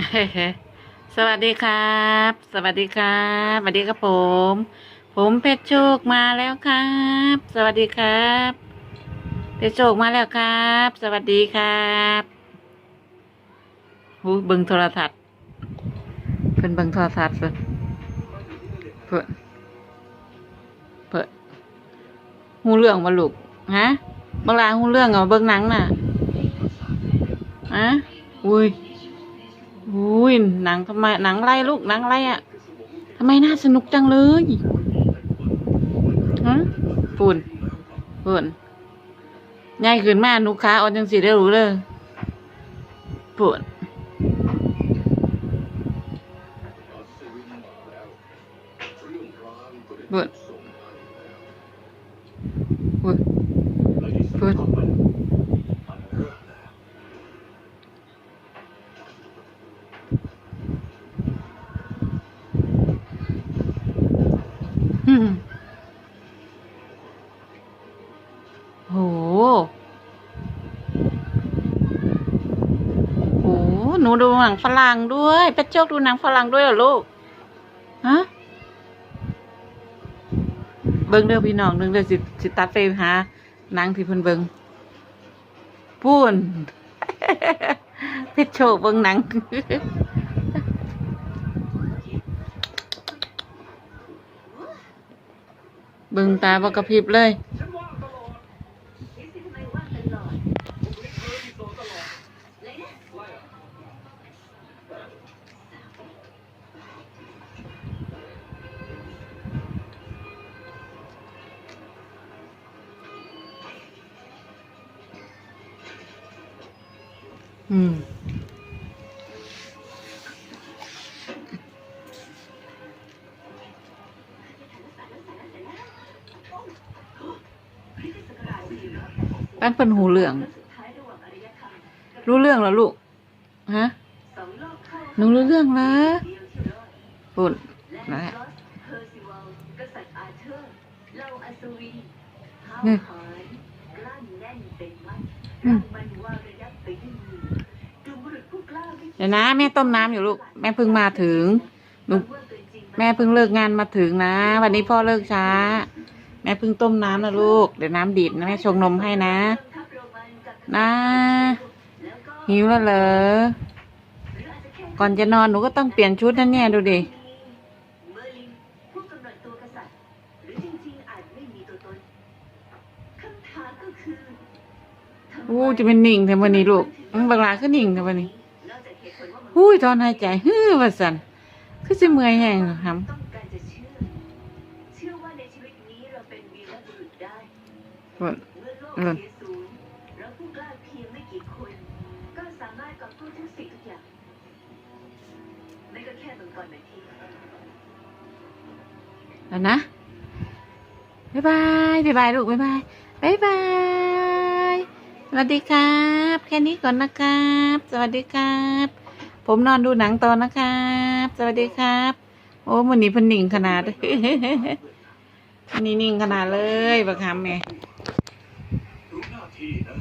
สวัสดีครับ สวัสดีครับสวัสดีครับผม ผมเพชรโชคมาแล้วครับ สวัสดีครับ เพชรโชคมาแล้วครับ สวัสดีครับหูเบิ่งโทรทัศน์เพิ่นเบิ่งโทรทัศน์เพิ่นเพิ่นเพิ่นหูเรื่องมาลูกฮะบางลาหูเรื่องเหรอเบิ่งหนังน่ะฮะอุ้ย อุ้ยหนังทำไมหนังไรลูกหนังไรอะ่ะทำไมน่าสนุกจังเลยฮะปุ่นปุ่นใหญ่ขึ้นมาหนุขาเออนจังสีได้รู้เลยปุ่นปุ่นปุ่นปุ่น โห โห หนูดูหนังฝรั่งด้วยเป็ดโจกดูหนังฝรั่งด้วยเหรอลูก ฮะ เบิ่งเด้อพี่น้องเบิ่งเด้อสิสิตัดไปหาหนังที่เพิ่นเบิ่งพูนเพชรโชคเบิ่งหนัง บิ่งตาบกระพริบเลย อืม ป้นเป็นหูเหลือง รู้เรื่องแล้วลูก ฮะ หนูรู้เรื่องแล้วปุ่นนั่นแหละนี่เดี๋ยวนะแม่ต้มน้ำอยู่ลูก แม่เพิ่งมาถึงหนูแม่เพิ่งเลิกงานมาถึงนะ วันนี้พ่อเลิกช้า แม่เพิ่งต้มน้ำนะลูก เดี๋ยวน้ำดิบนะแม่ชงนมให้นะ นะ หิวแล้วเหรอ ก่อนจะนอนหนูก็ต้องเปลี่ยนชุดนั่นเนี่ยดูดิ อู้จะเป็นนิ่งแต่วันนี้ลูกบางลาก็นิ่งแต่วันนี้อู้ยถอนหายใจฮือว่าสันคือจะเมื่อยแห้งเหรอครับ ได้เมื่อโลกเสียศูนย์เราผู้กล้าเพียงไม่กี่คน ก็สามารถกอบกู้ทุกสิ่งทุกอย่างไม่ก็แค่มังกรนาทีแล้วนะบ๊ายบายบ๊ายบายลูกบ๊ายบายบ๊ายบายสวัสดีครับ แค่นี้ก่อนนะครับ สวัสดีครับ ผมนอนดูหนังต่อนะครับ สวัสดีครับ โอ้มันนี้เพันหนิงขนาด นิ่งขนาดเลยบักคำไงรู้หน้าที่นะ